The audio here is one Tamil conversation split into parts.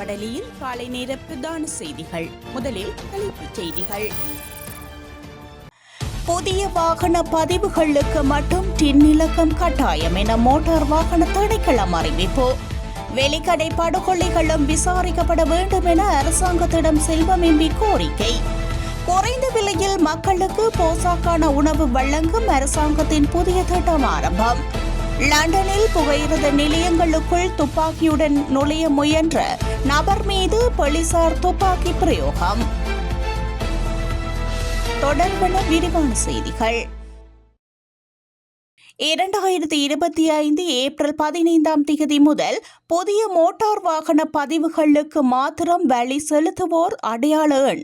வடலியில் காலை நேர பிரதான செய்திகள். முதலில் தலைப்புச் செய்திகள். புதிய வாகன பதிவுகளுக்கு மட்டும் டின் இலக்கம் கட்டாயம் என மோட்டார் வாகன திணைக்களம் அறிவிப்பு. வெளிக்கடை படுகொலைகளும் விசாரிக்கப்பட வேண்டும் என அரசாங்கத்திடம் செல்வம் எம்பி கோரிக்கை. குறைந்த விலையில் மக்களுக்கு போசாக்கான உணவு வழங்கும் அரசாங்கத்தின் புதிய திட்டம் ஆரம்பம். லண்டனில் புகையிரத நிலையங்களுக்குள் துப்பாக்கியுடன் நுழைய முயன்ற நபர் மீது போலீசார் துப்பாக்கி பிரயோகம். தொடர்பான விரிவான செய்திகள். இரண்டாயிரத்தி இருபத்தி ஐந்து ஏப்ரல் பதினைந்தாம் தேதி முதல் புதிய மோட்டார் வாகன பதிவுகளுக்கு மாத்திரம் வழி செலுத்துவோர் அடையாள எண்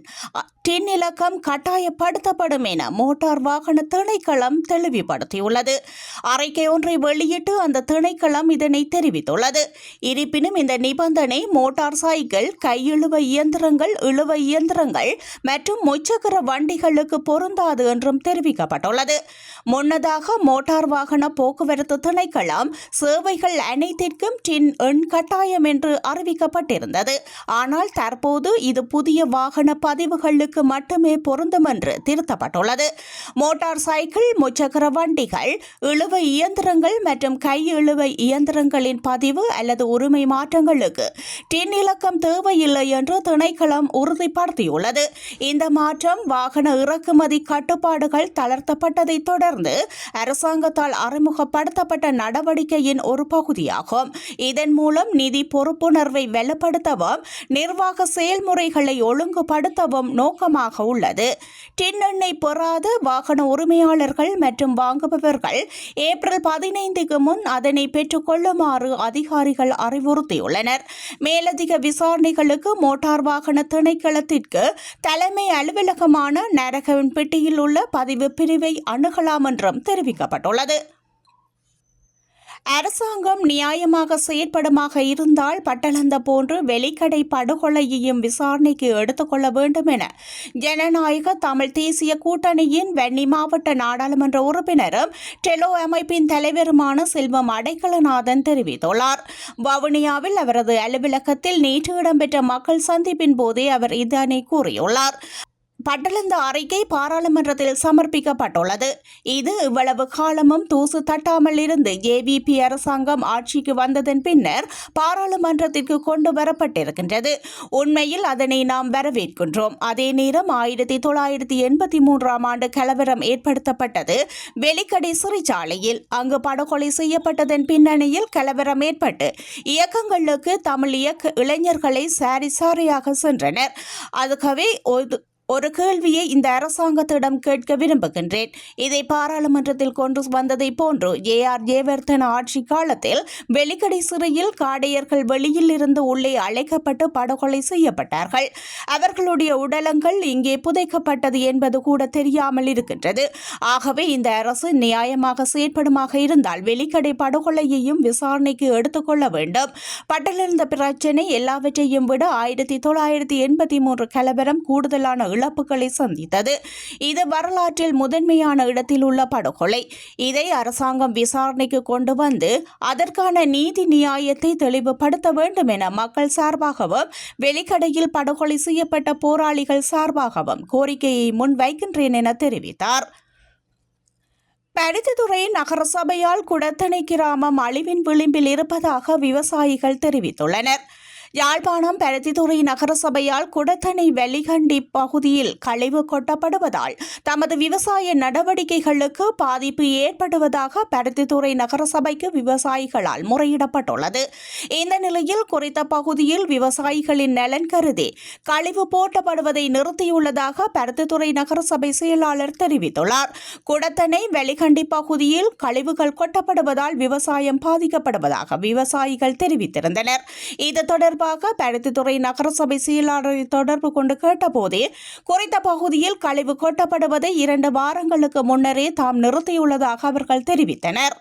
டின் இலக்கம் கட்டாயப்படுத்தப்படும் என மோட்டார் வாகன திணைக்களம் தெளிவுபடுத்தியுள்ளது. அறிக்கை ஒன்றை வெளியிட்டு அந்த திணைக்களம் இதனை தெரிவித்துள்ளது. இருப்பினும் இந்த நிபந்தனை மோட்டார் சைக்கிள் கையிழுவ இயந்திரங்கள் இழுவ இயந்திரங்கள் மற்றும் முச்சக்கர வண்டிகளுக்கு பொருந்தாது என்றும் தெரிவிக்கப்பட்டுள்ளது. முன்னதாக மோட்டார் வாகன வாகன போக்குவரத்து திணைக்களம் சேவைகள் அனைத்திற்கும் டின் எண் கட்டாயம் என்று அறிவிக்கப்பட்டிருந்தது. ஆனால் தற்போது இது புதிய வாகன பதிவுகளுக்கு மட்டுமே பொருந்தும் என்று திருத்தப்பட்டுள்ளது. மோட்டார் சைக்கிள் முச்சக்கர வண்டிகள் இழுவை இயந்திரங்கள் மற்றும் கை இழுவை இயந்திரங்களின் பதிவு அல்லது உரிமை மாற்றங்களுக்கு டின் இலக்கம் தேவையில்லை என்று திணைக்களம் உறுதிப்படுத்தியுள்ளது. இந்த மாற்றம் வாகன இறக்குமதி கட்டுப்பாடுகள் தளர்த்தப்பட்டதைத் தொடர்ந்து அரசாங்கத்தால் அறிமுகப்படுத்தப்பட்ட நடவடிக்கையின் ஒரு பகுதியாகும். இதன் மூலம் நிதி பொறுப்புணர்வை வலுப்படுத்தவும் நிர்வாக செயல்முறைகளை ஒழுங்குபடுத்தவும் நோக்கமாக உள்ளது. டின்னெண்ணை பெறாத வாகன உரிமையாளர்கள் மற்றும் வாங்குபவர்கள் ஏப்ரல் பதினைந்துக்கு முன் அதனை பெற்றுக்கொள்ளுமாறு அதிகாரிகள் அறிவுறுத்தியுள்ளனர். மேலதிக விசாரணைகளுக்கு மோட்டார் வாகன திணைக்களத்திற்கு தலைமை அலுவலகமான நரகவன்பட்டியில் உள்ள பதிவு பிரிவை அணுகலாம் என்றும் தெரிவிக்கப்பட்டுள்ளது. அரசாங்கம் நியாயமாக செயற்படுமாக இருந்தால் பட்டளந்த போன்று வெளிக்கடை படுகொலையையும் விசாரணைக்கு எடுத்துக்கொள்ள வேண்டும் என ஜனநாயக தமிழ் தேசிய கூட்டணியின் வெண்ணி மாவட்ட நாடாளுமன்ற உறுப்பினரும் டெலோ அமைப்பின் தலைவருமான செல்வம் அடைக்கலநாதன் தெரிவித்துள்ளார். வவுனியாவில் அவரது அலுவலகத்தில் நேற்று இடம்பெற்ற மக்கள் சந்திப்பின் போதே அவர் இதனை கூறியுள்ளார். பட்டளந்த அறிக்கை பாராளுமன்றத்தில் சமர்ப்பிக்கப்பட்டுள்ளது. இது இவ்வளவு காலமும் தூசு தட்டாமல் இருந்து ஏவிபி அரசாங்கம் ஆட்சிக்கு வந்ததன் பின்னர் பாராளுமன்றத்திற்கு கொண்டு வரப்பட்டிருக்கின்றது. உண்மையில் அதனை நாம் வரவேற்கின்றோம். அதே நேரம் ஆயிரத்தி தொள்ளாயிரத்தி எண்பத்தி மூன்றாம் ஆண்டு கலவரம் ஏற்படுத்தப்பட்டது வெளிக்கடை சிறைச்சாலையில். அங்கு படுகொலை செய்யப்பட்டதன் பின்னணியில் கலவரம் ஏற்பட்டு இயக்கங்களுக்கு தமிழ் இயக்க இளைஞர்களை சாரி சாரியாக சென்றனர். அதுகவே ஒரு கேள்வியை இந்த அரசாங்கத்திடம் கேட்க விரும்புகின்றேன். இதை பாராளுமன்றத்தில் கொண்டு வந்ததை போன்று ஏ. ஆர். ஜேவர்தன் ஆட்சி காலத்தில் வெலிக்கடை சிறையில் காடையர்கள் வெளியில் இருந்து உள்ளே அழைக்கப்பட்டு படுகொலை செய்யப்பட்டார்கள். அவர்களுடைய உடலங்கள் இங்கே புதைக்கப்பட்டது என்பது கூட தெரியாமல் இருக்கின்றது. ஆகவே இந்த அரசு நியாயமாக செயற்படுமாக இருந்தால் வெலிக்கடை படுகொலையையும் விசாரணைக்கு எடுத்துக்கொள்ள வேண்டும். பட்டலிருந்த பிரச்சினை எல்லாவற்றையும் விட ஆயிரத்தி தொள்ளாயிரத்தி எண்பத்தி மூன்று கலவரம் கூடுதலான இழப்புகளை சந்தித்தது. இது வரலாற்றில் முதன்மையான இடத்தில் உள்ள படுகொலை. இதை அரசாங்கம் விசாரணைக்கு கொண்டு வந்து அதற்கான நீதி நியாயத்தை தெளிவுபடுத்த வேண்டும் என மக்கள் சார்பாகவும் வெளிக்கடையில் படுகொலை செய்யப்பட்ட போராளிகள் சார்பாகவும் கோரிக்கையை முன்வைக்கின்றேன் என தெரிவித்தார். பருத்தித்துறை நகரசபையால் குடத்தணை கிராமம் அழிவின் விளிம்பில் இருப்பதாக விவசாயிகள் தெரிவித்துள்ளனர். யாழ்ப்பாணம் பருத்தித்துறை நகரசபையால் குடத்தனை வெள்ளிகண்டி பகுதியில் கழிவு கொட்டப்படுவதால் தமது விவசாய நடவடிக்கைகளுக்கு பாதிப்பு ஏற்படுவதாக பருத்தித்துறை நகரசபைக்கு விவசாயிகளால் முறையிடப்பட்டுள்ளது. இந்த நிலையில் குறித்த பகுதியில் விவசாயிகளின் நலன் கருதி கழிவு போட்டப்படுவதை நிறுத்தியுள்ளதாக பருத்தித்துறை நகரசபை செயலாளர் தெரிவித்துள்ளார். குடத்தனை வெள்ளிகண்டி பகுதியில் கழிவுகள் கொட்டப்படுவதால் விவசாயம் பாதிக்கப்படுவதாக விவசாயிகள் தெரிவித்திருந்தனர். இது தொடர்பாக பருத்தித்துறை நகரசபை செயலாளரை தொடர்பு கொண்டு கேட்டபோதே குறித்த பகுதியில் கழிவு கொட்டப்படுவதை இரண்டு வாரங்களுக்கு முன்னரே தாம் நிறுத்தியுள்ளதாக அவர்கள் தெரிவித்தனர்.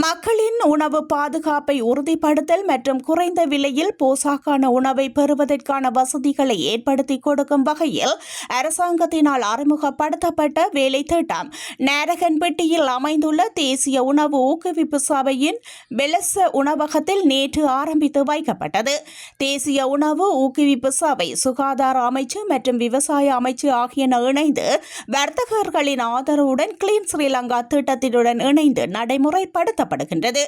மக்களின் உணவு பாதுகாப்பை உறுதிப்படுத்தல் மற்றும் குறைந்த விலையில் போசாக்கான உணவை பெறுவதற்கான வசதிகளை ஏற்படுத்தி கொடுக்கும் வகையில் அரசாங்கத்தினால் அறிமுகப்படுத்தப்பட்ட வேலை திட்டம். நேரகன்பட்டியில் அமைந்துள்ள தேசிய உணவு ஊக்குவிப்பு சபையின் பெலச உணவகத்தில் நேற்று ஆரம்பித்து வைக்கப்பட்டது. தேசிய உணவு ஊக்குவிப்பு சபை சுகாதார அமைச்சு மற்றும் விவசாய அமைச்சு ஆகியன இணைந்து வர்த்தகர்களின் ஆதரவுடன் கிளீன் ஸ்ரீலங்கா திட்டத்தினுடன் இணைந்து நடத்தப்படுகின்றது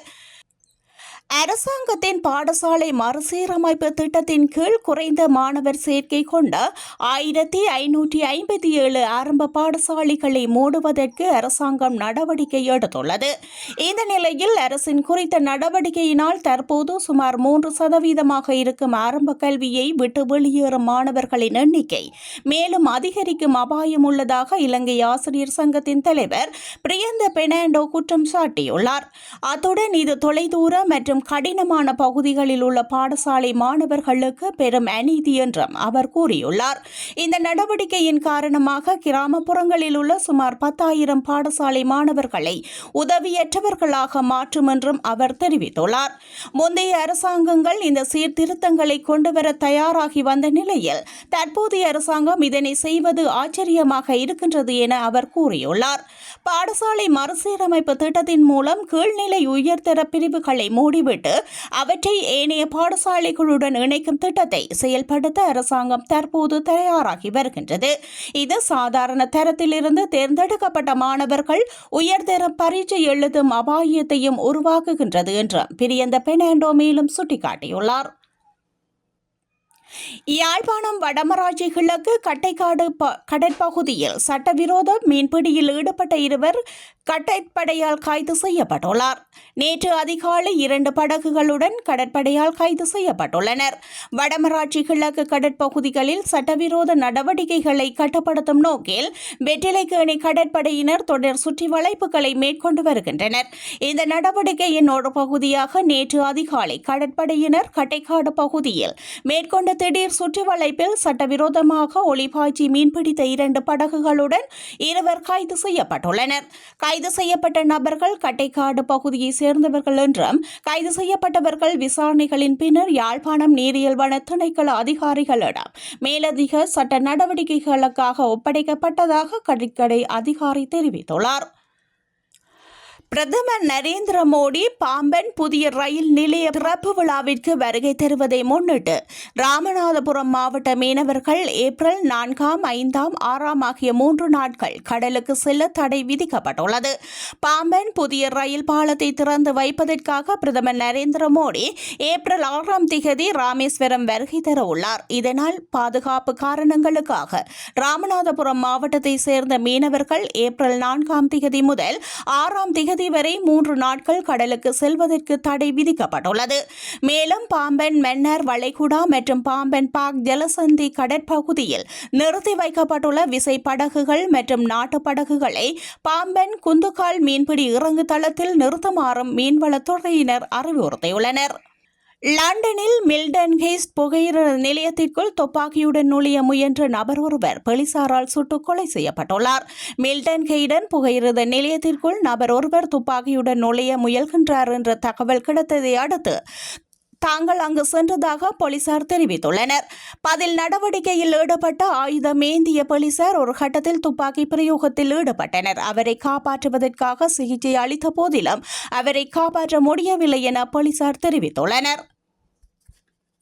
அரசாங்கத்தின் பாடசாலை மறுசீரமைப்பு திட்டத்தின் கீழ் குறைந்த மாணவர் சேர்க்கை கொண்ட ஆயிரத்தி ஐநூற்றி ஐம்பத்தி ஏழு ஆரம்ப பாடசாலைகளை மூடுவதற்கு அரசாங்கம் நடவடிக்கை எடுத்துள்ளது. இந்த நிலையில் அரசின் குறித்த நடவடிக்கையினால் தற்போது சுமார் மூன்று சதவீதமாக இருக்கும் ஆரம்ப கல்வியை விட்டு வெளியேறும் மாணவர்களின் எண்ணிக்கை மேலும் அதிகரிக்கும் அபாயம் உள்ளதாக இலங்கை ஆசிரியர் சங்கத்தின் தலைவர் பிரியந்த பெனாண்டோ குற்றம் சாட்டியுள்ளார். அத்துடன் இது தொலைதூர மற்றும் கடினமான பகுதிகளில் உள்ள பாடசாலை மாணவர்களுக்கு பெரும் அநீதி என்றும் அவர் கூறியுள்ளார். இந்த நடவடிக்கையின் காரணமாக கிராமப்புறங்களில் உள்ள சுமார் பத்தாயிரம் பாடசாலை மாணவர்களை உதவியற்றவர்களாக மாற்றும் என்றும் அவர் தெரிவித்துள்ளார். முந்தைய அரசாங்கங்கள் இந்த சீர்திருத்தங்களை கொண்டுவர தயாராகி வந்த நிலையில் தற்போதைய அரசாங்கம் இதனை செய்வது ஆச்சரியமாக இருக்கின்றது என அவர் கூறியுள்ளார். பாடசாலை மறுசீரமைப்பு திட்டத்தின் மூலம் கீழ்நிலை உயர்தர பிரிவுகளை மூடிவிட்டு அவற்றை ஏனைய பாடசாலைகளுடன் இணைக்கும் திட்டத்தை செயல்படுத்த அரசாங்கம் தற்போது தயாராகி வருகின்றது. இது சாதாரண தரத்திலிருந்து தேர்ந்தெடுக்கப்பட்ட மாணவர்கள் உயர்தர பரீட்சை எழுதும் அபாயத்தையும் உருவாக்குகின்றது என்று பிரியந்த பெனாண்டோ மேலும் சுட்டிக்காட்டியுள்ளார். யாழ்ப்பாணம் வடமராட்சி கிழக்கு கட்டைக்காடு ப- கடற்பகுதியில் சட்டவிரோத மீன்பிடியில் ஈடுபட்ட இருவர் கட்டைப்படையால் கைது செய்யப்பட்டுள்ளார். நேற்று அதிகாலை இரண்டு படகுகளுடன் கடற்படையால் கைது செய்யப்பட்டுள்ளனர். வடமராட்சி கிழக்கு கடற்பகுதிகளில் சட்டவிரோத நடவடிக்கைகளை கட்டுப்படுத்தும் நோக்கில் வெற்றிலைக்கேணி கடற்படையினர் தொடர் சுற்றி வளைப்புகளை மேற்கொண்டு வருகின்றனர். இந்த நடவடிக்கையின் ஒரு பகுதியாக நேற்று அதிகாலை கடற்படையினர் கட்டைக்காடு பகுதியில் மேற்கொண்ட திடீர் சுற்றி வளைப்பில் சட்டவிரோதமாக ஒளிபாய்ச்சி மீன்பிடித்த இரண்டு படகுகளுடன் இருவர் கைது செய்யப்பட்டுள்ளனர். கைது செய்யப்பட்ட நபர்கள் கட்டைக்காடு பகுதியைச் சேர்ந்தவர்கள் என்றும் கைது செய்யப்பட்டவர்கள் விசாரணைகளின் பின்னர் யாழ்ப்பாணம் நீரியல் வன திணைக்கள அதிகாரிகளிடம் மேலதிக சட்ட நடவடிக்கைகளுக்காக ஒப்படைக்கப்பட்டதாக கடற்கரை அதிகாரி தெரிவித்துள்ளார். பிரதமர் நரேந்திர மோடி பாம்பன் புதிய ரயில் நிலைய திறப்பு விழாவிற்கு வருகை தருவதை முன்னிட்டு ராமநாதபுரம் மாவட்ட மீனவர்கள் ஏப்ரல் நான்காம் ஐந்தாம் ஆறாம் ஆகிய மூன்று நாட்கள் கடலுக்கு செல்ல தடை விதிக்கப்பட்டுள்ளது. பாம்பன் புதிய ரயில் பாலத்தை திறந்து வைப்பதற்காக பிரதமர் நரேந்திர மோடி ஏப்ரல் ஆறாம் திகதி ராமேஸ்வரம் வருகை தர உள்ளார் இதனால் பாதுகாப்பு காரணங்களுக்காக ராமநாதபுரம் மாவட்டத்தை சேர்ந்த மீனவர்கள் ஏப்ரல் நான்காம் திகதி முதல் ஆறாம் திகதி வரை மூன்று நாட்கள் கடலுக்கு செல்வதற்கு தடை விதிக்கப்பட்டுள்ளது. மேலும் பாம்பன் மென்னர் வளைகுடா மற்றும் பாம்பன் பாக் ஜலசந்தி கடற்பகுதியில் நிறுத்தி வைக்கப்பட்டுள்ள விசை படகுகள் மற்றும் நாட்டு படகுகளை பாம்பன் குந்துக்கால் மீன்பிடி இறங்கு தளத்தில் நிறுத்துமாறும் மீன்வளத்துறையினர் அறிவுறுத்தியுள்ளனர். லண்டனில் மில்டன் ஹேஸ்ட் புகையிர நிலையத்திற்குள் துப்பாக்கியுடன் நுழைய முயன்ற நபர் ஒருவர் போலீசாரால் சுட்டுக் கொலை செய்யப்பட்டுள்ளார். மில்டன் ஹெய்டன் புகையிரத நிலையத்திற்குள் நபர் ஒருவர் துப்பாக்கியுடன் நுழைய முயல்கின்றார் என்ற தகவல் கிடைத்ததை அடுத்து தாங்கள் அங்கு சென்றதாக போலீசார் தெரிவித்துள்ளனர். பதில் நடவடிக்கையில் ஈடுபட்ட ஆயுதமேந்திய போலீசார் ஒரு கட்டத்தில் துப்பாக்கி பிரயோகத்தில் ஈடுபட்டனர். அவரை காப்பாற்றுவதற்காக சிகிச்சை அளித்த போதிலும் அவரை காப்பாற்ற முடியவில்லை என போலீசார் தெரிவித்துள்ளனர்.